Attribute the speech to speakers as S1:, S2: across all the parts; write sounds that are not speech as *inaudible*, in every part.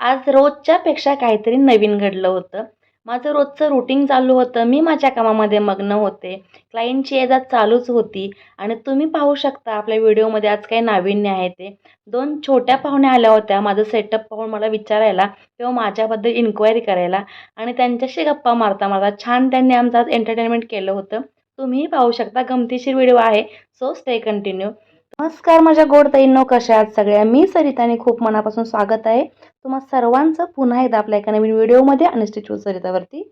S1: आज रोजच्यापेक्षा काहीतरी नवीन घडलं होतं. माझं रोजचं रुटीन चालू होतं. मी माझ्या कामामध्ये मग्न होते. क्लायंटची ये चालूच होती. आणि तुम्ही पाहू शकता आपल्या व्हिडिओमध्ये आज काही नाविन्य आहे ते. दोन छोट्या पाहुण्या आल्या होत्या. माझं सेटअप पाहून मला विचारायला किंवा माझ्याबद्दल इन्क्वायरी करायला. आणि त्यांच्याशी गप्पा मारता मारता छान त्यांनी आमचं आज एंटरटेनमेंट केलं होतं. तुम्हीही पाहू शकता गमतीशीर व्हिडिओ आहे. सो स्टे कंटिन्यू नमस्कार माझ्या गोड ताईंनो कशा आहात सगळ्या? मी सरिताने खूप मनापासून स्वागत आहे तुम्हा सर्वांचं पुन्हा एकदा आपल्या एका नवीन व्हिडिओमध्ये आणि स्टिचू सरितावरती.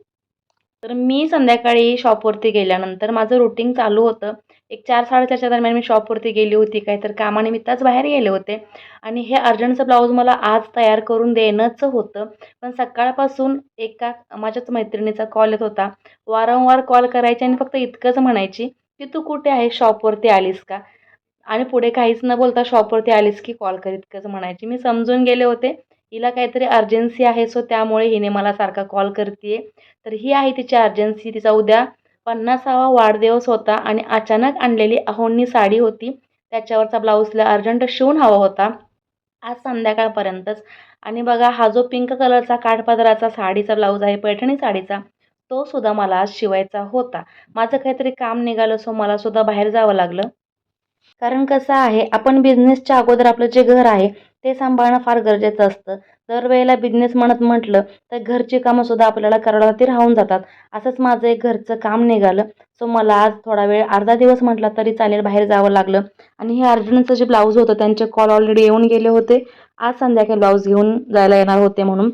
S1: तर मी संध्याकाळी शॉपवरती गेल्यानंतर माझं रुटीन चालू होतं. एक चार साडेचारच्या दरम्यान मी शॉपवरती गेली होती काय तर कामानिमित्तच बाहेर गेले होते. आणि हे अर्जंटचं ब्लाऊज मला आज तयार करून देणंच होतं. पण सकाळपासून एका माझ्याच मैत्रिणीचा कॉल येत होता. वारंवार कॉल करायची आणि फक्त इतकंच म्हणायची की तू कुठे आहे? शॉपवरती आलीस का? आणि पुढे काहीच न बोलता शॉपवरती आलीस की कॉल करीत कसं म्हणायची? मी समजून गेले होते. हिला काहीतरी अर्जन्सी आहे सो त्यामुळे हिने मला सारखा कॉल करते तर ही आहे तिची अर्जन्सी तिचा उद्या पन्नासावा वाढदिवस होता आणि अचानक आणलेली अहोंनी साडी होती. त्याच्यावरचा ब्लाऊज तिला अर्जंट शिवून हवा होता. आज संध्याकाळपर्यंतच. आणि बघा हा जो पिंक कलरचा काठपदराचा साडीचा ब्लाऊज आहे पैठणी साडीचा तो सुद्धा मला आज शिवायचा होता. माझं काहीतरी काम निघालं सो मला सुद्धा बाहेर जावं लागलं. कारण कसं आहे आपण बिझनेसच्या अगोदर आपलं जे घर आहे ते सांभाळणं फार गरजेचं असतं. दरवेळेला बिझनेस म्हणत म्हटलं तर घरची कामंसुद्धा आपल्याला करायला ती राहून जातात. असंच माझं एक घरचं काम निघालं. सो मला आज थोडा वेळ अर्धा दिवस म्हटला तरी चालेल बाहेर जावं लागलं. आणि हे अर्जुनचं जे ब्लाऊज होतं त्यांचे कॉल ऑलरेडी येऊन गेले होते. आज संध्याकाळी ब्लाऊज घेऊन जायला येणार होते म्हणून.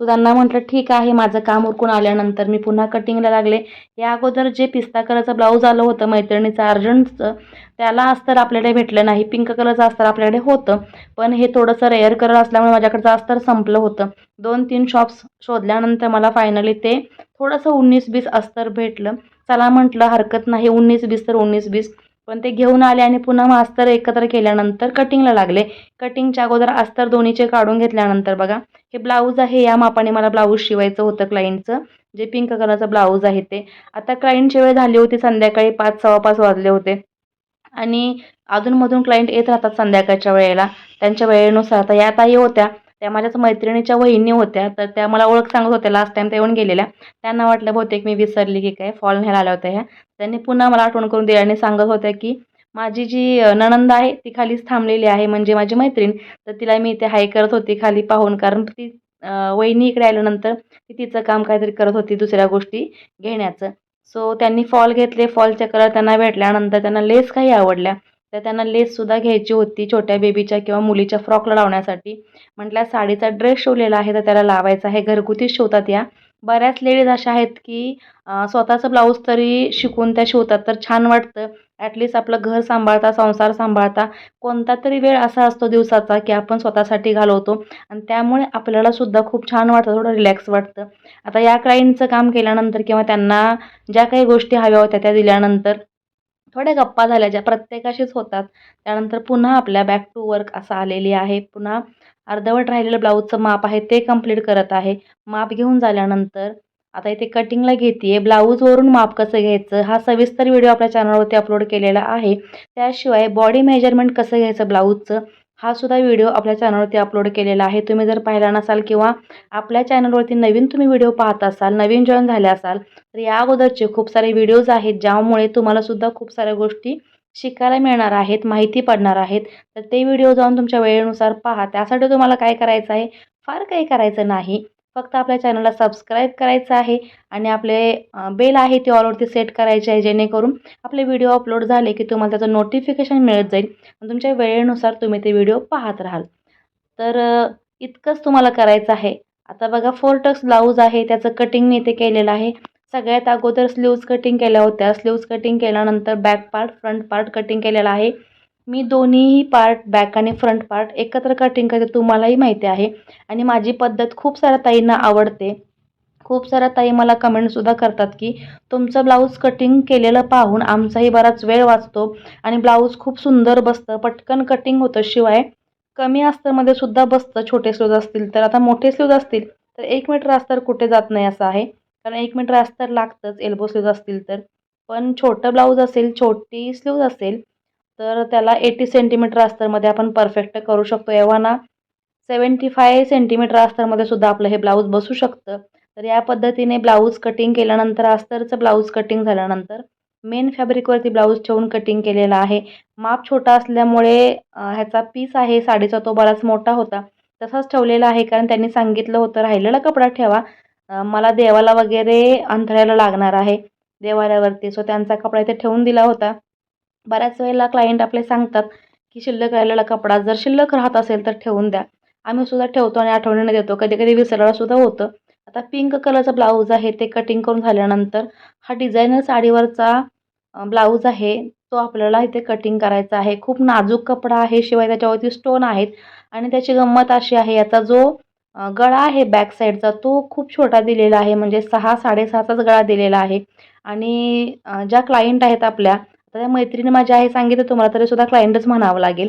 S1: सो त्यांना म्हटलं ठीक आहे माझं काम उरकून आल्यानंतर मी पुन्हा कटिंगला लागले. या अगोदर जे पिस्ता कलरचं ब्लाऊज आलं होतं मैत्रिणीचं अर्जंटचं त्याला अस्तर आपल्याकडे भेटलं नाही. पिंक कलरचं अस्तर आपल्याकडे होतं. पण हे थोडंसं रेअर कलर असल्यामुळे माझ्याकडचं अस्तर संपलं होतं. दोन तीन शॉप्स शोधल्यानंतर मला फायनली ते थोडंसं उन्नीस बीस अस्तर भेटलं. चला म्हटलं हरकत नाही. उन्नीस बीस तर उन्नीस बीस पण ते घेऊन आले आणि पुन्हा अस्तर एकत्र केल्यानंतर कटिंगला लागले. कटिंगच्या अगोदर अस्तर दोन्हीचे काढून घेतल्यानंतर बघा. हे ब्लाऊज आहे या मापाने मला ब्लाऊज शिवायचं होतं क्लायंटचं जे पिंक कलरचं ब्लाऊज आहे ते. आता क्लायंटची वेळ झाली होती संध्याकाळी पाच सव्वा पाच वाजले होते. आणि अधूनमधून क्लायंट येत राहतात संध्याकाळच्या वेळेला. त्यांच्या वेळेनुसार आता या ताई होत्या त्या माझ्याच मैत्रिणीच्या वहिनी होत्या तर त्या मला ओळख सांगत होत्या लास्ट टाईम त्या येऊन गेलेल्या. त्यांना वाटलं बहुतेक मी विसरली की काय फॉल न्यायला आल्या होत्या ह्या. त्यांनी पुन्हा मला आठवण करून दिली आणि सांगत होत्या की माझी जी नणंद आहे ती खालीच थांबलेली आहे म्हणजे माझी मैत्रीण. तर तिला मी इथे हाय करत होती खाली पाहून. कारण ती वहिनी इकडे आल्यानंतर ती तिचं काम काहीतरी करत होती दुसऱ्या गोष्टी घेण्याचं. सो त्यांनी फॉल घेतले फॉलचे कलर त्यांना भेटल्यानंतर त्यांना लेस काही आवडल्या. तर त्यांना लेससुद्धा घ्यायची होती छोट्या बेबीच्या किंवा मुलीच्या फ्रॉकला लावण्यासाठी. म्हटल्या साडीचा ड्रेस शिवलेला आहे तर त्याला लावायचा आहे. घरगुतीच शिवतात या. बऱ्याच लेडीज अशा आहेत की स्वतःचं ब्लाऊज तरी शिकून त्या शिवतात तर छान वाटतं. ॲटलिस्ट आपलं घर सांभाळता संसार सांभाळता कोणता तरी वेळ असा असतो दिवसाचा की आपण स्वतःसाठी घालवतो. आणि त्यामुळे आपल्याला सुद्धा खूप छान वाटतं थोडं रिलॅक्स वाटतं. आता या क्लायंटचं काम केल्यानंतर किंवा त्यांना ज्या काही गोष्टी हव्या होत्या त्या दिल्यानंतर थोड्या गप्पा झाल्या ज्या प्रत्येकाशीच होतात. त्यानंतर पुन्हा आपल्या बॅक टू वर्क असं आलेली आहे. पुन्हा अर्धवट राहिलेलं ब्लाऊजचं माप आहे ते कंप्लीट करत आहे. माप घेऊन झाल्यानंतर आता इथे कटिंगला घेते आहे ब्लाऊजवरून माप कसं घ्यायचं? हा सविस्तर व्हिडिओ आपल्या चॅनलवरती अपलोड केलेला आहे. त्याशिवाय बॉडी मेजरमेंट कसं घ्यायचं ब्लाऊजचं हा सुद्धा व्हिडिओ आपल्या चॅनलवरती अपलोड केलेला आहे. तुम्ही जर पाहिला नसाल किंवा आपल्या चॅनलवरती नवीन तुम्ही व्हिडिओ पाहत असाल नवीन जॉईन झाले असाल तर या अगोदरचे खूप सारे व्हिडिओज आहेत ज्यामुळे तुम्हालासुद्धा खूप साऱ्या गोष्टी शिकायला मिळणार आहेत माहिती पडणार आहेत. तर ते व्हिडिओ जाऊन तुमच्या वेळेनुसार पहा. त्यासाठी तुम्हाला काय करायचं आहे? फार काही करायचं नाही. फक्त आपल्या चॅनलला सबस्क्राईब करायचं आहे आणि आपले बेल आहे ते ऑलवरती सेट करायचे आहे जेणेकरून आपले व्हिडिओ अपलोड झाले की तुम्हाला त्याचं नोटिफिकेशन मिळत जाईल. आणि तुमच्या वेळेनुसार तुम्ही ते व्हिडिओ पाहत राहाल. तर इतकंच तुम्हाला करायचं आहे. आता बघा फोर टक्स ब्लाऊज आहे त्याचं कटिंग मी इथे केलेलं आहे. सगळ्यात अगोदर स्लीव्ज कटिंग केल्या होत्या. स्लीव्ज कटिंग केल्यानंतर back part front part cutting केलेला आहे. मी दोन्हीही पार्ट बॅक आणि फ्रंट पार्ट एकत्र कटिंग करते तुम्हालाही माहिती आहे. आणि माझी पद्धत खूप साऱ्या ताईंना आवडते. खूप साऱ्या ताई मला कमेंटसुद्धा करतात की तुमचं ब्लाऊज कटिंग केलेलं पाहून आमचाही बराच वेळ वाचतो आणि ब्लाऊज खूप सुंदर बसतं. पटकन कटिंग होतं शिवाय कमी अस्तरमध्ये सुद्धा बसतं छोटे स्लूज असतील तर. आता मोठे स्लूज असतील तर एक मीटर अस्तर कुठे जात नाही असं आहे. कारण एक मीटर अस्तर लागतंच एल्बो स्लूज असतील तर. पण छोटं ब्लाऊज असेल छोटी स्लीव्ज असेल तर त्याला एटी सेंटीमीटर अस्तरमध्ये आपण परफेक्ट करू शकतो. एव्हा ना सेवन्टी फाय सेंटीमीटर अस्तरमध्ये सुद्धा आपलं हे ब्लाऊज बसू शकतं. तर या पद्धतीने ब्लाऊज कटिंग केल्यानंतर अस्तरचं ब्लाऊज कटिंग झाल्यानंतर मेन फॅब्रिकवरती ब्लाऊज ठेवून कटिंग केलेला आहे. माप छोटा असल्यामुळे ह्याचा पीस आहे साडीचा तो बराच मोठा होता. तसाच ठेवलेला आहे कारण त्यांनी सांगितलं होतं राहिलेला कपडा ठेवा. मला देवाला वगैरे अंथरायला लागणार आहे. देवाऱ्यावरती सो त्यांचा कपडा इथे ठेवून दिला होता. बऱ्याच वेळेला क्लायंट आपले सांगतात की शिल्लक राहिलेला कपडा जर शिल्लक राहत असेल तर ठेवून द्या. आम्ही सुद्धा ठेवतो आणि आठवणीने देतो. कधी कधी विसरायला सुद्धा होतं. आता पिंक कलरचं ब्लाऊज आहे ते कटिंग करून झाल्यानंतर हा डिझायनर साडीवरचा ब्लाऊज आहे तो आपल्याला इथे कटिंग करायचा आहे. खूप नाजूक कपडा आहे शिवाय त्याच्यावरती स्टोन आहेत. आणि त्याची गंमत अशी आहे याचा जो गळा आहे बॅक साईडचा तो खूप छोटा दिलेला आहे. म्हणजे सहा साडेसहाचाच गळा दिलेला आहे. आणि ज्या क्लायंट आहेत आपल्या तर त्या मैत्रिणी माझ्या आहे सांगितलं तुम्हाला तरी सुद्धा क्लायंटच म्हणावं लागेल.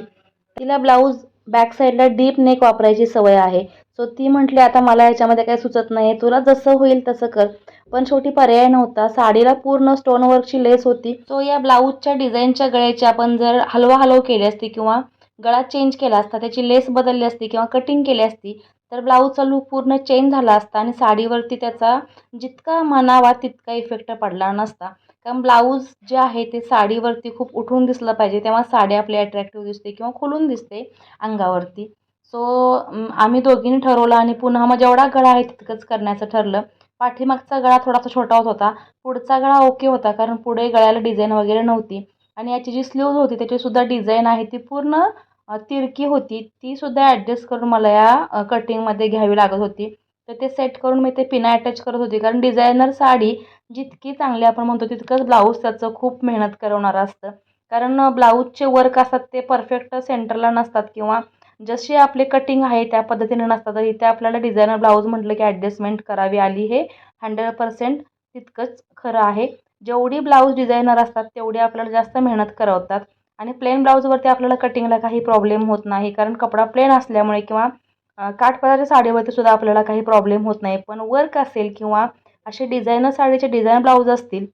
S1: तिला ब्लाऊज बॅक साईडला डीप नेक वापरायची सवय आहे. सो ती म्हटली आता मला याच्यामध्ये काही सुचत नाही तुला जसं होईल तसं कर. पण शेवटी पर्याय नव्हता. साडीला पूर्ण स्टोनवर्कची लेस होती. सो या ब्लाऊजच्या डिझाईनच्या गळ्याची आपण जर हलवा हलव केली असती किंवा गळा चेंज केला असता त्याची लेस बदलली असती किंवा कटिंग केली असती तर ब्लाऊजचा लूक पूर्ण चेंज झाला असता आणि साडीवरती त्याचा जितका म्हणावा तितका इफेक्ट पडला नसता. कारण ब्लाऊज जे आहे ते साडीवरती खूप उठून दिसलं पाहिजे तेव्हा साडी आपली अट्रॅक्टिव्ह दिसते किंवा खुलून दिसते अंगावरती. सो आम्ही दोघींनी ठरवलं आणि पुन्हा मग जेवढा गळा आहे तितकंच करण्याचं ठरलं. पाठीमागचा गळा थोडासा छोटा होत होता. पुढचा गळा ओके होता कारण पुढे गळ्याला डिझाईन वगैरे नव्हती. आणि याची जी स्लीव्ज होती त्याचीसुद्धा डिझाईन आहे ती पूर्ण तिरकी होती. ती सुद्धा ॲडजस्ट करून मला या कटिंगमध्ये घ्यावी लागत होती. तर ते सेट करून मी ते पिना अटॅच करत होती. कारण डिझायनर साडी जितकी चांगली आपण म्हणतो तितकंच ब्लाऊज त्याचं खूप मेहनत करवणारं असतं. कारण ब्लाऊजचे वर्क असतात ते परफेक्ट सेंटरला नसतात किंवा जशी आपली कटिंग आहे त्या पद्धतीने नसतात. तर इथे आपल्याला डिझायनर ब्लाऊज म्हटलं की ॲडजस्टमेंट करावी आली. हे हंड्रेड पर्सेंट तितकंच खरं आहे. जेवढी ब्लाऊज डिझायनर असतात तेवढी आपल्याला जास्त मेहनत करवतात. आणि प्लेन ब्लाऊजवरती आपल्याला कटिंगला काही प्रॉब्लेम होत नाही. कारण कपडा प्लेन असल्यामुळे किंवा काठपदाच्या साडीवरती सुद्धा आपल्याला काही प्रॉब्लेम होत नाही. पण वर्क असेल किंवा असे डिझायनर साडीचे डिझाईन ब्लाऊज असतील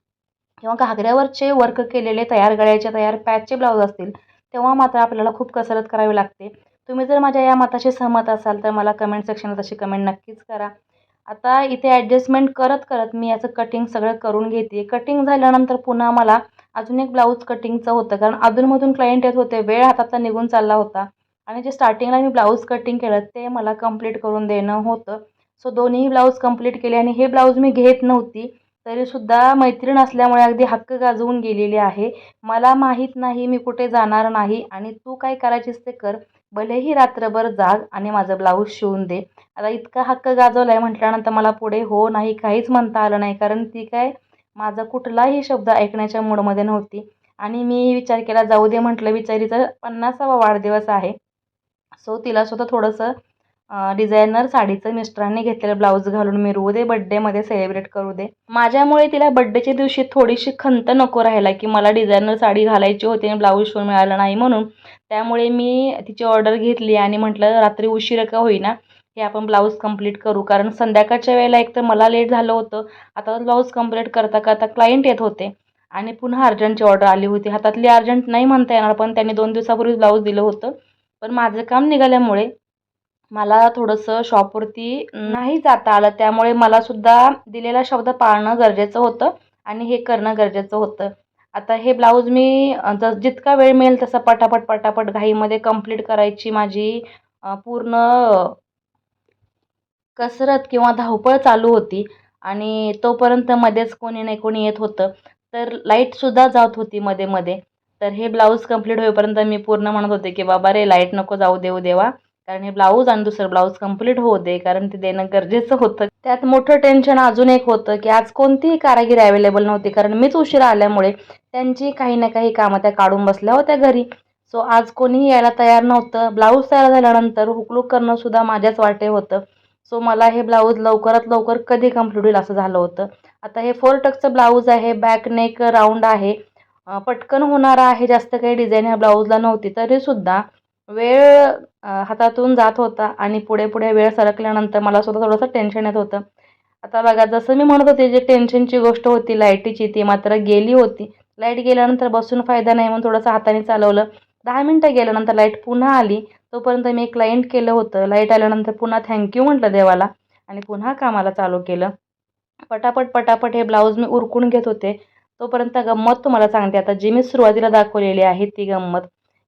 S1: किंवा घागऱ्यावरचे वर्क केलेले तयार गळ्याचे तयार पॅचचे ब्लाऊज असतील तेव्हा मात्र आपल्याला खूप कसरत करावी लागते. तुम्ही जर माझ्या या मताशी सहमत असाल तर मला कमेंट सेक्शनात अशी कमेंट नक्कीच करा. आता इथे ॲडजस्टमेंट करत करत मी याचं कटिंग सगळं करून घेते. कटिंग झाल्यानंतर पुन्हा मला अजून एक ब्लाऊज कटिंगचं होतं. कारण अधूनमधून क्लायंट येत होते. वेळ हातातला निघून चालला होता. आणि जे स्टार्टिंगला मी ब्लाऊज कटिंग केलं ते मला कंप्लीट करून देणं होतं. सो दोन्ही ब्लाऊज कंप्लीट केले आणि हे ब्लाऊज मी घेत नव्हती. तरीसुद्धा मैत्रीण असल्यामुळे अगदी हक्क गाजवून गेलेली आहे. मला माहीत नाही मी कुठे जाणार नाही आणि तू काय करायचीस ते कर. भलेही रात्रभर जाग आणि माझं ब्लाऊज शिवून दे. आता इतका हक्क गाजवला आहे म्हटल्यानंतर मला पुढे हो नाही काहीच म्हणता आलं नाही. कारण ती काय माझा कुठलाही शब्द ऐकण्याच्या मूडमध्ये नव्हती. आणि मी विचार केला जाऊ दे म्हटलं बिचारीचा पन्नासावा वाढदिवस आहे. सो तिलासुद्धा थोडंसं डिझायनर साडीचं मिस्टरांनी घेतलेलं ब्लाऊज घालून मिरवू दे बड्डेमध्ये सेलिब्रेट करू दे. माझ्यामुळे तिला बड्डेच्या दिवशी थोडीशी खंत नको राहिला की मला डिझायनर साडी घालायची होती आणि ब्लाऊज शिवून मिळालं नाही म्हणून. त्यामुळे मी तिची ऑर्डर घेतली आणि म्हटलं रात्री उशीर का होईना हे आपण ब्लाऊज कंप्लीट करू. कारण संध्याकाळच्या वेळेला एक तर मला लेट झालं होतं. आता ब्लाऊज कंप्लीट करता करता क्लायंट येत होते आणि पुन्हा अर्जंटची ऑर्डर आली होती. हातातली अर्जंट नाही म्हणता येणार पण त्यांनी दोन दिवसापूर्वी ब्लाऊज दिलं होतं. पण माझं काम निघाल्यामुळे मला थोडंसं शॉपवरती नाही जाता आलं. त्यामुळे मलासुद्धा दिलेला शब्द पाळणं गरजेचं होतं आणि हे करणं गरजेचं होतं. आता हे ब्लाऊज मी जस जितका वेळ मिळेल तसा पटापट पटापट घाईमध्ये कंप्लीट करायची माझी पूर्ण कसरत किंवा धावपळ चालू होती आणि तोपर्यंत मध्येच कोणी नाही कोणी येत होतं. तर लाईटसुद्धा जात होती मध्ये मध्ये. तर हे ब्लाऊज कंप्लीट होईपर्यंत मी पूर्ण म्हणत होते की बाबा रे लाइट नको जाऊ देऊ देवा. कारण हे ब्लाऊज आणि दुसरं ब्लाऊज कंप्लीट होऊ दे कारण ते देणं गरजेचं होतं. त्यात मोठं टेन्शन अजून एक होतं की आज कोणतीही कारागीर अवेलेबल नव्हती कारण मीच उशिरा आल्यामुळे त्यांची काही ना काही कामं त्या काढून बसल्या होत्या घरी. सो आज कोणीही यायला तयार नव्हतं. ब्लाऊज तयार झाल्यानंतर हुकलूक करणं सुद्धा माझ्याच वाटे होतं. सो मला हे ब्लाऊज लवकरात लवकर कधी कंप्लीट होईल असं झालं होतं. आता हे फोर टक्सचं ब्लाऊज आहे बॅक नेक राऊंड आहे. पटकन होणारा आहे. जास्त काही डिझाईन ह्या ब्लाऊजला नव्हती. तरीसुद्धा वेळ हातातून जात होता आणि पुढे पुढे वेळ सरकल्यानंतर मला सुद्धा थोडंसं टेन्शन येत होतं. आता बघा जसं मी म्हणत होते जे टेन्शनची गोष्ट होती लाईटीची ती मात्र गेली होती. लाइट गेल्यानंतर बसून फायदा नाही म्हणून थोडंसं हाताने चालवलं. दहा मिनटं गेल्यानंतर लाइट पुन्हा आली. तोपर्यंत मी एक क्लायंट केलं होतं. लाइट आल्यानंतर पुन्हा थँक्यू म्हटलं देवाला आणि पुन्हा कामाला चालू केलं. पटापट पटापट हे ब्लाऊज मी उरकून घेत होते. तोपर्यंत गंमत तुम्हाला सांगते. आता जी मी सुरुवातीला दाखवलेली आहे ती गंमत.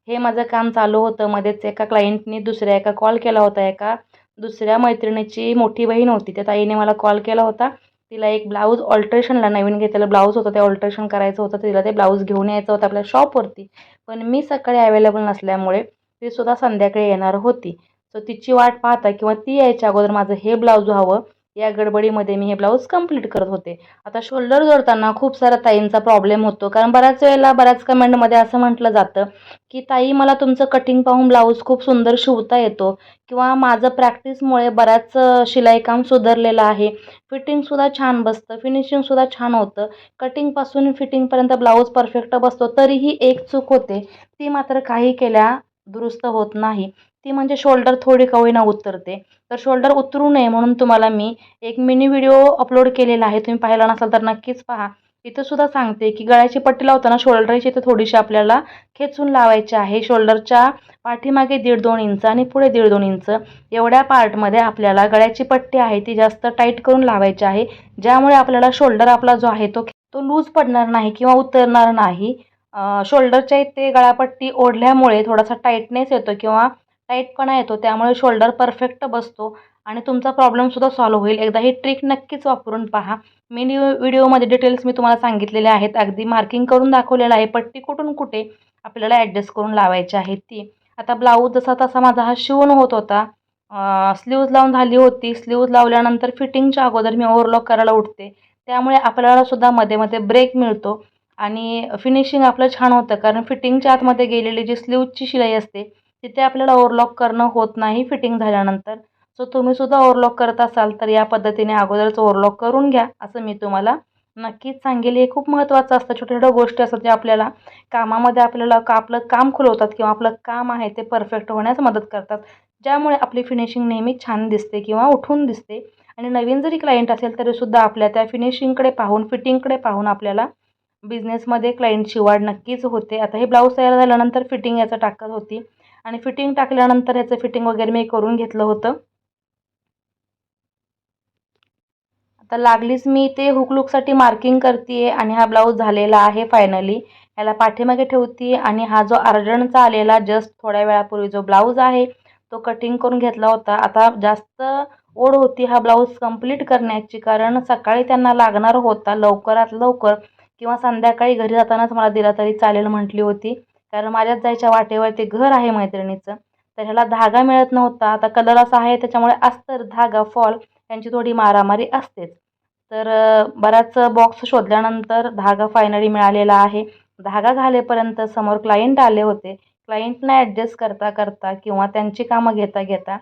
S1: हे माझं काम चालू होतं. मध्येच एका क्लायंटनी दुसऱ्या एका कॉल केला होता. एका दुसऱ्या मैत्रिणीची मोठी बहीण होती. त्या ताईने मला कॉल केला होता. तिला एक ब्लाऊज ऑल्ट्रेशनला नवीन घेतलेलं ब्लाऊज होतं. ते ऑल्ट्रेशन करायचं होतं. तिला ते ब्लाऊज घेऊन यायचं होतं आपल्या शॉपवरती पण मी सकाळी अवेलेबल नसल्यामुळे ती सुद्धा संध्याकाळी येणार होती. सो तिची वाट पाहता किंवा ती यायच्या अगोदर माझं हे ब्लाऊज व्हावं या गडबडीमध्ये मी हे ब्लाऊज कंप्लीट करत होते. आता शोल्डर जोडताना खूप सारा ताईंचा प्रॉब्लेम होतो. कारण बऱ्याच वेळेला बऱ्याच कमेंटमध्ये असं म्हटलं जातं की ताई मला तुमचं कटिंग पाहून ब्लाऊज खूप सुंदर शिवता येतो किंवा माझं प्रॅक्टिसमुळे बऱ्याच शिलाईकाम सुधारलेलं आहे. फिटिंगसुद्धा छान बसतं. फिनिशिंगसुद्धा छान होतं. कटिंगपासून फिटिंगपर्यंत ब्लाऊज परफेक्ट बसतो. तरीही एक चूक होते. ती मात्र काही केल्या दुरुस्त होत नाही. ती म्हणजे शोल्डर थोडी का होईना उतरते. तर शोल्डर उतरू नये म्हणून तुम्हाला मी एक मिनी व्हिडिओ अपलोड केलेला आहे. तुम्ही पाहिला नसाल तर नक्कीच पहा. इथं सुद्धा सांगते की गळ्याची पट्टी लावताना शोल्डरची इथं थोडीशी आपल्याला खेचून लावायची आहे. शोल्डरच्या पाठीमागे दीड दोन इंच आणि पुढे दीड दोन इंच एवढ्या पार्टमध्ये आपल्याला गळ्याची पट्टी आहे ती जास्त टाईट करून लावायची आहे. ज्यामुळे आपल्याला शोल्डर आपला जो आहे तो तो लूज पडणार नाही किंवा उतरणार नाही. शोल्डरच्या इथे गळापट्टी ओढल्यामुळे थोडासा टाईटनेस येतो किंवा टाईटपणा येतो त्यामुळे शोल्डर परफेक्ट बसतो आणि तुमचा प्रॉब्लेमसुद्धा सॉल्व्ह होईल. एकदा ही ट्रिक नक्कीच वापरून पहा. मी व्हिडिओमध्ये डिटेल्स मी तुम्हाला सांगितलेले आहेत. अगदी मार्किंग करून दाखवलेलं आहे. पट्टी कुठून कुठे आपल्याला ॲडजस्ट करून लावायची आहे ती. आता ब्लाऊज जसा तसा माझा हा शिवून होत होता. स्लीव्ज लावून झाली होती. स्लीव्ज लावल्यानंतर फिटिंगच्या अगोदर मी ओव्हरलॉक करायला उठते. त्यामुळे आपल्याला सुद्धा मध्ये मध्ये ब्रेक मिळतो आणि फिनिशिंग आपलं छान होतं. कारण फिटिंगच्या आतमध्ये गेलेली जी स्लीवची शिलाई असते तिथे आपल्याला ओव्हरलॉक करणं होत नाही फिटिंग झाल्यानंतर. सो तुम्ही सुद्धा ओव्हरलॉक करत असाल तर या पद्धतीने अगोदरच ओव्हरलॉक करून घ्या असं मी तुम्हाला नक्कीच सांगेल. हे खूप महत्त्वाचं असतं. छोट्या छोट्या गोष्टी असतात ज्या आपल्याला कामामध्ये आपल्याला का आपलं काम खुलवतात किंवा आपलं काम आहे ते परफेक्ट होण्यास मदत करतात. ज्यामुळे आपली फिनिशिंग नेहमी छान दिसते किंवा उठून दिसते. आणि नवीन जरी क्लायंट असेल तरीसुद्धा आपल्या त्या फिनिशिंगकडे पाहून फिटिंगकडे पाहून आपल्याला बिझनेसमध्ये क्लायंटची वाढ नक्कीच होते. आता हे ब्लाऊज तयार झाल्यानंतर फिटिंग याचं टाकत होती. आणि फिटिंग टाकल्यानंतर ह्याचं फिटिंग वगैरे मी करून घेतलं होतं. आता लागलीच मी ते हुकलुकसाठी मार्किंग करते आणि हा ब्लाऊज झालेला आहे फायनली ह्याला पाठीमागे ठेवते आणि हा जो अर्जंटचा आलेला जस्ट थोड्या वेळापूर्वी जो ब्लाऊज आहे तो कटिंग करून घेतला होता. आता जास्त ओढ होती हा ब्लाऊज कंप्लीट करण्याची कारण सकाळी त्यांना लागणार होता लवकरात लवकर किंवा संध्याकाळी घरी जातानाच मला दिला तरी चालेल म्हटली होती. कारण माझ्याच जायच्या वाटेवर ते घर आहे मैत्रिणीचं. तर ह्याला धागा मिळत नव्हता. आता कलर असा आहे त्याच्यामुळे अस्तर धागा फॉल यांची थोडी मारामारी असतेच. तर बराच बॉक्स शोधल्यानंतर धागा फायनली मिळालेला आहे. धागा घालेपर्यंत समोर क्लायंट आले होते. क्लायंटना ॲडजस्ट करता करता किंवा त्यांची कामं घेता घेता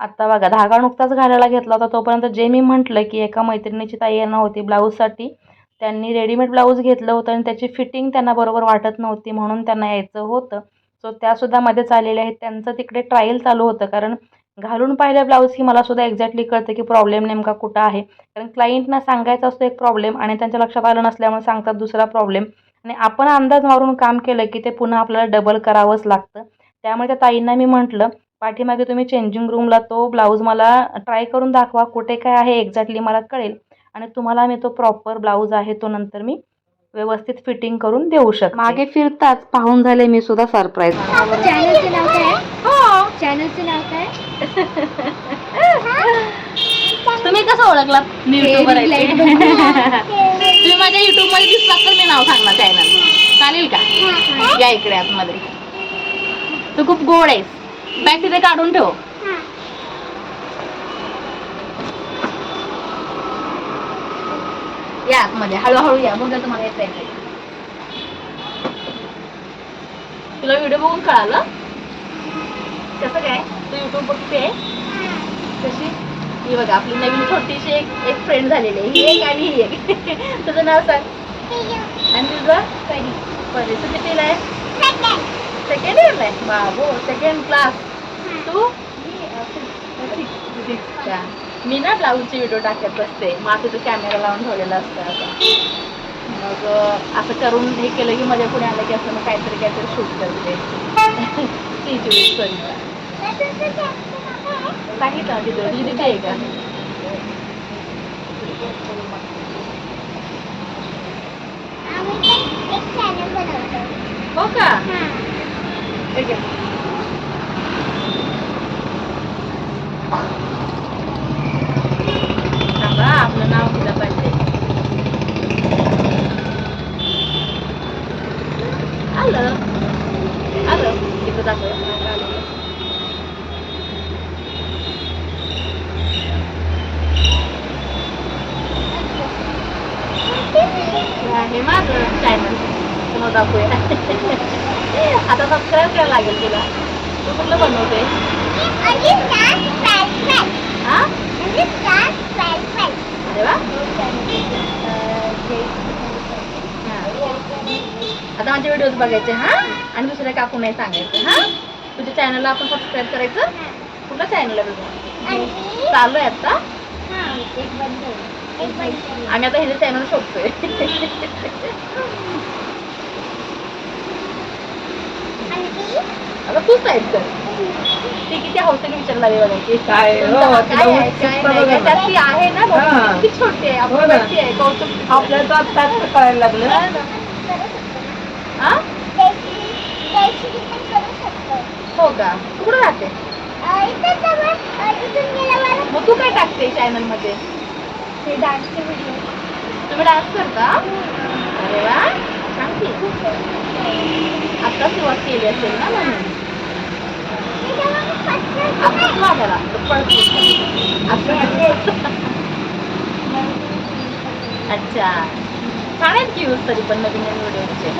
S1: आत्ता बघा धागा नुकताच घालायला घेतला होता. तोपर्यंत जे मी म्हटलं की एका मैत्रिणीची ताई येणं होती ब्लाऊजसाठी त्यांनी रेडीमेड ब्लाऊज घेतलं होतं आणि त्याची फिटिंग त्यांना बरोबर वाटत नव्हती म्हणून त्यांना यायचं होतं. सो त्यासुद्धा मध्येच आलेल्या आहेत. त्यांचं तिकडे ट्रायल चालू होतं. कारण घालून पाहिलं ब्लाऊज ही मला सुद्धा एक्झॅक्टली कळतं की प्रॉब्लेम नेमका कुठं आहे. कारण क्लायंटना सांगायचा असतो एक प्रॉब्लेम आणि त्यांच्या लक्षात आलं नसल्यामुळे सांगतात दुसरा प्रॉब्लेम आणि आपण अंदाज मारून काम केलं की ते पुन्हा आपल्याला डबल करावंच लागतं. त्यामुळे त्या ताईंना मी म्हटलं पाठीमागे तुम्ही चेंजिंग रूमला तो ब्लाऊज मला ट्राय करून दाखवा. कुठे काय आहे एक्झॅक्टली मला कळेल. आणि तुम्हाला मी तो प्रॉपर ब्लाऊज आहे तो नंतर मी व्यवस्थित फिटिंग करून देऊ शकते. मागे फिरताच पाहून झाले मी सुद्धा सरप्राईज
S2: चॅनलचं नाव काय? हो. चॅनलचं नाव काय?
S1: तुम्ही कसं ओळखला मी युट्यूबर आहे? *laughs* तुम्ही माझ्या युट्यूबमध्ये दिसलात तर मी नाव सांगणार चॅनल चालेल का? या इकडे आतमध्ये. तू खूप गोड आहेस. बॅग तिथे काढून ठेव. या आतमध्ये. हळूहळू या. बघा तुम्हाला येत आहे तुला व्हिडिओ बघून कळालं? कसं काय? तू युट्यूब बघते? कशी? ही बघा आपली नवीन छोटीशी एक एक फ्रेंड झालेली आहे. ही एक आणि ही एक. *laughs* तुझं नाव सांग. आणि तुझं? परी तू कितीला आहे? सेकंड इयरला आहे? बाबो सेकंड क्लास तू? अच्छा. मी ना ब्लाऊजचे व्हिडिओ टाकत बसते. माझं तो कॅमेरा लावून ठेवलेला असतं असं मग असं करून हे केलं की मध्ये पुणे आलं की असं मग काहीतरी काहीतरी शूट करते. *laughs* स्टीच सांगितलं ना तिथं तिथे आहे का? हो का? ठीक आहे थांबा आपलं नाव दिलं पाहिजे आलं आलं तिथं दाखव हे माझं चॅनल तुला दाखवूया आता सबस्क्राईब करायला लागेल तुला तू कुठलं बनवते हा अरे वा हा. आता माझे व्हिडिओज बघायचे हा काकू नाही सांगायचं हा? तुझ्या चॅनलला आपण सबस्क्राईब करायचं? कुठलं चॅनल आहे तुझं चालू आहे आता. आम्ही आता हिचे चॅनल शोधतोय. आता तूच टाईप कर. ती किती हौसेने विचारायला लागली बघायची
S3: काय हो,
S1: त्यात ती आहे ना
S3: हा.
S1: किती छोटी आहे.
S3: हो
S1: आपण
S3: ना.
S1: मोठी आहे कौतुक.
S3: आपल्याला तर आत्ताच कळायला लागलं.
S1: हा? हो का? तू कुठं राहते? मग तू काय टाकते चॅनलमध्ये तुम्ही डान्स करता? अरे वा छान की आता सुरुवात केली असेल ना म्हणून. आता तू आम्हाला *laughs* अच्छा. आहेत की यूज तरी पण नवीन नवीन व्हिडिओचे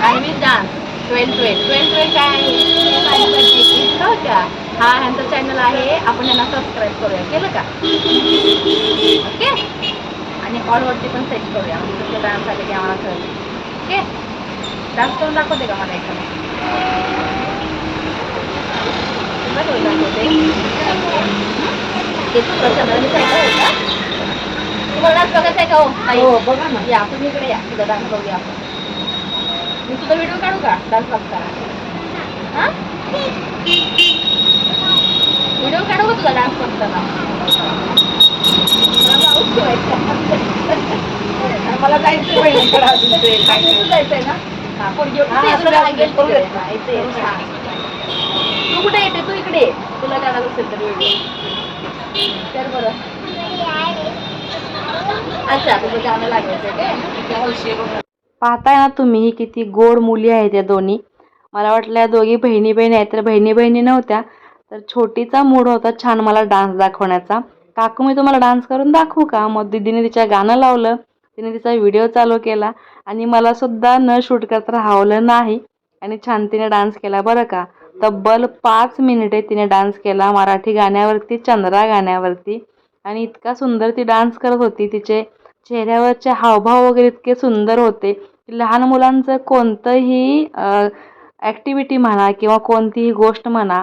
S1: आणि मी dance twelve twelve twelve twelve काय आहे हो का? हा ह्यांचा चॅनल आहे. आपण यांना सबस्क्राईब करूया. केलं का? ओके? आणि कॉलवरती पण सेट करूया. म्हणजे तुमचे डान्स आले की आम्हाला कळेल. ओके? डान्स करून दाखवते का मला एखादा? दाखवते. ते तू सांगितलं का? डान्स बघायचा आहे का हो? ताई?
S3: हो बघा ना.
S1: या तुम्ही इकडे या. तुझा डान्स बघूया आपण मी तुझा व्हिडिओ काढू का? डान्स बघताना हा? व्हिडिओ काढू का तुझा डान्स करताना मला
S3: जायचं बहिणीकडे अजून ते काय
S1: तू जायचंय ना? हा पोरगी
S3: हा, असं
S1: तुला तिकडे. हा, इथे ये. तू कुठे येते तू इकडे ये. तुला काढायला असेल तर व्हिडिओ तर बरं अच्छा तुझं गाणं लागायचं काय पाहताय ना तुम्ही ही किती गोड मुली आहेत या दोन्ही. मला वाटलं या दोघी बहिणी बहिणी आहेत तर बहिणी बहिणी नव्हत्या तर छोटीचा मूड होता छान मला डान्स दाखवण्याचा. काकू मी तुम्हाला डान्स करून दाखवू का? मग दिदीने तिच्या गाणं लावलं तिने तिचा व्हिडिओ चालू केला आणि मला सुद्धा न शूट करता राहवलं नाही आणि छान तिने डान्स केला. बरं का? तब्बल पाच मिनिटे तिने डान्स केला मराठी गाण्यावरती चंद्रा गाण्यावरती. आणि इतका सुंदर ती डान्स करत होती. तिचे चेहऱ्यावरचे हावभाव वगैरे इतके सुंदर होते. लहान मुलांचं कोणतंही ॲक्टिव्हिटी म्हणा किंवा कोणतीही गोष्ट म्हणा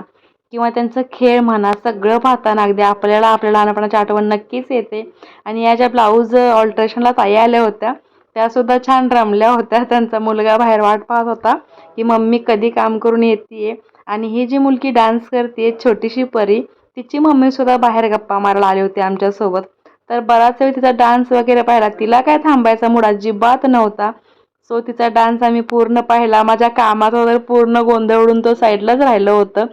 S1: किंवा त्यांचं खेळ म्हणा सगळं पाहताना अगदी आपल्याला आपल्या लहानपणाची आठवण नक्कीच येते. आणि या ज्या ब्लाऊज ऑल्ट्रेशनला ताई आल्या होत्या त्यासुद्धा छान रमल्या होत्या. त्यांचा मुलगा बाहेर वाट पाहत होता की मम्मी कधी काम करून येते आणि ही जी मुलगी डान्स करते छोटीशी परी तिची मम्मीसुद्धा बाहेर गप्पा मारायला आली होती आमच्यासोबत. तर बराच वेळ तिचा डान्स वगैरे पाहिला. तिला काय थांबायचा मूड? अजिबात नव्हता. सो तिचा डान्स आम्ही पूर्ण पाहिला. माझ्या कामात वगैरे पूर्ण गोंधळ उडून तो साईडलाच राहिलं होतं.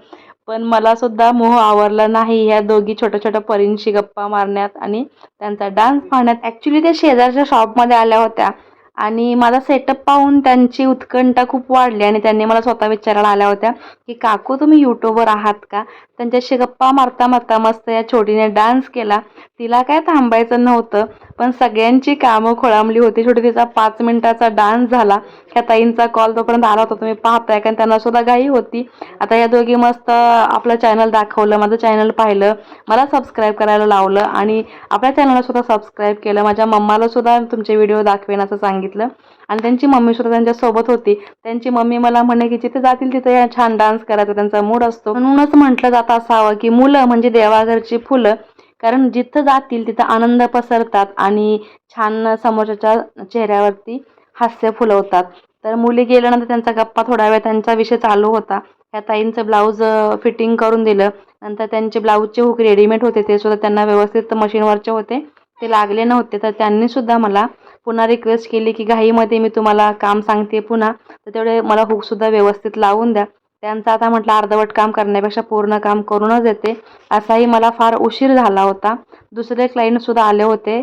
S1: पण मला सुद्धा मोह आवरला नाही ह्या दोघी छोट्या छोट्या परींशी गप्पा मारण्यात आणि त्यांचा डान्स पाहण्यात. ॲक्च्युली त्या शेजारच्या शॉपमध्ये आल्या होत्या. आणि माझा सेटअप पाहून त्यांची उत्कंठा खूप वाढली आणि त्यांनी मला स्वतः विचारायला आल्या होत्या की काकू तुम्ही यूट्यूबवर आहात का? त्यांच्याशी गप्पा मारता मारता मस्त या छोटीने डान्स केला. तिला काय थांबायचं नव्हतं पण सगळ्यांची कामं खोळंबली होती. शेवटी तिचा पाच मिनिटाचा डान्स झाला. ह्या ताईंचा कॉल तोपर्यंत आला होता. तुम्ही पाहताय कारण त्यांना सुद्धा घाई होती. आता या दोघी मस्त आपलं चॅनल दाखवलं माझं चॅनल पाहिलं मला सबस्क्राईब करायला लावलं आणि आपल्या चॅनलला सुद्धा सबस्क्राईब केलं. माझ्या मम्माला सुद्धा तुमचे व्हिडिओ दाखवेन असं सांगितलं. आणि त्यांची मम्मी सुद्धा त्यांच्यासोबत होती. त्यांची मम्मी मला म्हणे की जिथे जातील तिथे छान डान्स करायचा. त्यांचा मूड असतो. म्हणूनच म्हटलं जात असावं की मुलं म्हणजे देवाघरची फुलं कारण जिथं जातील तिथं आनंद पसरतात आणि छान समोरच्या चेहऱ्यावरती हास्य फुलवतात. तर मुली गेल्यानंतर त्यांचा गप्पा थोडा वेळ त्यांचा विषय चालू होता. ह्या ताईंचं ब्लाऊज फिटिंग करून दिलं. नंतर त्यांचे ब्लाऊजचे हुक रेडीमेड होते. ते सुद्धा त्यांना व्यवस्थित मशीनवरचे होते. ते लागले नव्हते. तर त्यांनी सुद्धा मला पुन्हा रिक्वेस्ट केली की घाईमध्ये मी तुम्हाला काम सांगते पुन्हा. तर तेवढे मला हुकसुद्धा व्यवस्थित लावून द्या. त्यांचं आता म्हटलं अर्धवट काम करण्यापेक्षा पूर्ण काम करूनच येते असाही मला फार उशीर झाला होता. दुसरे क्लायंटसुद्धा आले होते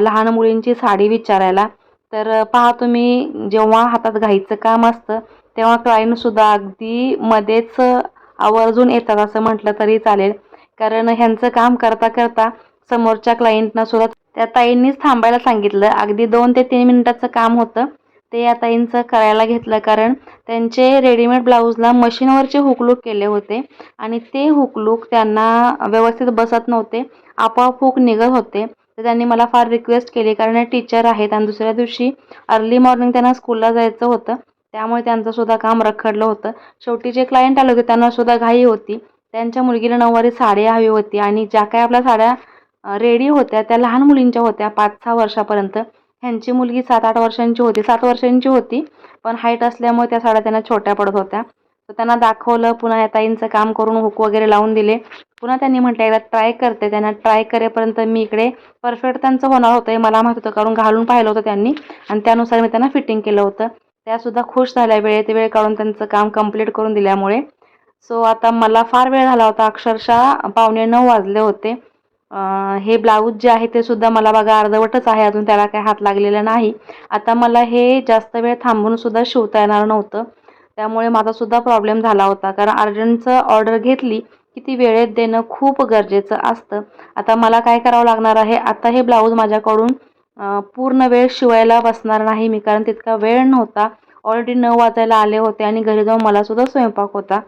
S1: लहान मुलींची साडी विचारायला. तर पहा तुम्ही जेव्हा हातात घाईचं काम असतं तेव्हा क्लायंटसुद्धा अगदी मध्येच आवर्जून येतात असं म्हटलं तरी चालेल. कारण ह्यांचं काम करता करता समोरच्या क्लायंटना सुद्धा त्या ताईंनीच थांबायला सांगितलं. अगदी दोन ते तीन मिनिटाचं काम होतं. ते या ताईंचं करायला घेतलं कारण त्यांचे रेडीमेड ब्लाऊजला मशीनवरचे हुकलूक केले होते आणि ते हुकलूक त्यांना व्यवस्थित बसत नव्हते. आपोआप हुक निघत होते. तर त्यांनी मला फार रिक्वेस्ट केली कारण टीचर आहेत आणि दुसऱ्या दिवशी अर्ली मॉर्निंग त्यांना स्कूलला जायचं होतं. त्यामुळे त्यांचं सुद्धा काम रखडलं होतं. शेवटी जे क्लायंट आले होते त्यांना सुद्धा घाई होती. त्यांच्या मुलगीला नऊवारी साडी हवी होती आणि ज्या काही आपल्या साड्या रेडी होत्या त्या लहान मुलींच्या होत्या पाच सहा वर्षापर्यंत. ह्यांची मुलगी सात आठ वर्षांची होती. सात वर्षांची होती पण हाईट असल्यामुळे त्या साड्या त्यांना छोट्या पडत होत्या. तर त्यांना दाखवलं पुन्हा या ताईंचं काम करून हुक वगैरे लावून दिले. पुन्हा त्यांनी म्हटलं एकदा ट्राय करते. त्यांना ट्राय करेपर्यंत मी इकडे परफेक्ट त्यांचं होणार होतं हे मला माहीत होतं कारण घालून पाहिलं होतं त्यांनी. आणि त्यानुसार मी त्यांना फिटिंग केलं होतं. त्यासुद्धा खुश झाल्या वेळेत वेळ काढून त्यांचं काम कंप्लीट करून दिल्यामुळे. सो आता मला फार वेळ झाला होता. अक्षरशः पावणे नऊ वाजले होते. हे ब्लाऊज जे आहे ते सुद्धा मला बघा अर्धवटच आहे. अजून त्याला काही हात लागलेला नाही. आता मला हे जास्त वेळ थांबून सुद्धा शिवता येणार नव्हतं. त्यामुळे माझा सुद्धा प्रॉब्लेम झाला होता. कारण अर्जंटचं ऑर्डर घेतली की ती वेळेत देणं खूप गरजेचं असतं. आता मला काय करावं लागणार आहे? आता हे ब्लाऊज माझ्याकडून पूर्ण वेळ शिवायला बसणार नाही मी. कारण तितका वेळ नव्हता. ऑलरेडी नऊ वाजायला आले होते आणि घरी जाऊन मला सुद्धा स्वयंपाक होता.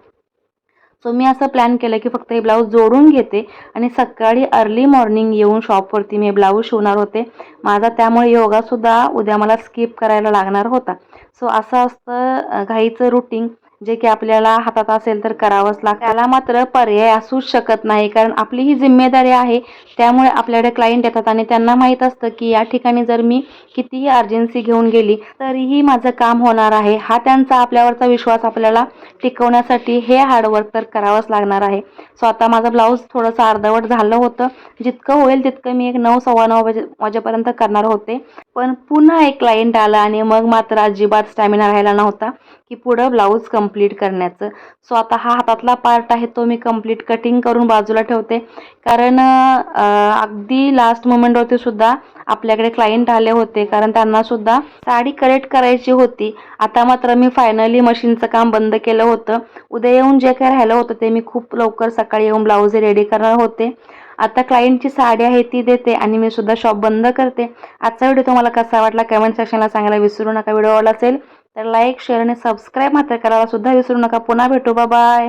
S1: सो मी असं प्लॅन केलं की फक्त हे ब्लाऊज जोडून घेते आणि सकाळी अर्ली मॉर्निंग येऊन शॉपवरती मी ब्लाऊज शिवणार होते. माझा त्यामुळे योगासुद्धा उद्या मला स्किप करायला लागणार होता. सो असं असतं घाईचं रुटीन जे की आपल्याला हातात असेल तर करावंच लागतं. त्याला मात्र पर्याय असूच शकत नाही कारण आपली ही जिम्मेदारी आहे. त्यामुळे आपल्याकडे क्लायंट येतात आणि त्यांना माहीत असतं की या ठिकाणी जर मी कितीही अर्जन्सी घेऊन गेली तरीही माझं काम होणार आहे. हा त्यांचा आपल्यावरचा विश्वास आपल्याला टिकवण्यासाठी हे हार्डवर्क तर करावंच लागणार आहे. सो आता माझं ब्लाऊज थोडंसं अर्धवट झालं होतं. जितकं होईल तितकं मी एक नऊ सव्वा नऊ वाजे वाजेपर्यंत करणार होते. पण पुन्हा एक क्लायंट आला आणि मग मात्र अजिबात स्टॅमिना राहिला नव्हता की पुढं ब्लाऊज कम कंप्लीट करण्याचं. सो आता हा हातातला पार्ट आहे तो मी कंप्लीट कटिंग करून बाजूला ठेवते. कारण अगदी लास्ट मोमेंटवरती सुद्धा आपल्याकडे क्लायंट आले होते. कारण त्यांना सुद्धा साडी करेक्ट करायची होती. आता मात्र मी फायनली मशीनचं काम बंद केलं होतं. उद्या येऊन जे काय राहिलं होतं ते मी खूप लवकर सकाळी येऊन ब्लाऊज रेडी करणार होते. आता क्लायंटची साडी आहे ती देते आणि मी सुद्धा शॉप बंद करते. आजचा व्हिडिओ तुम्हाला कसा वाटला कमेंट सेक्शनला सांगायला विसरू नका. व्हिडिओ आवडला असेल तर लाईक शेअर आणि सबस्क्राईब मात्र करायला सुद्धा विसरू नका. पुन्हा भेटू. बाय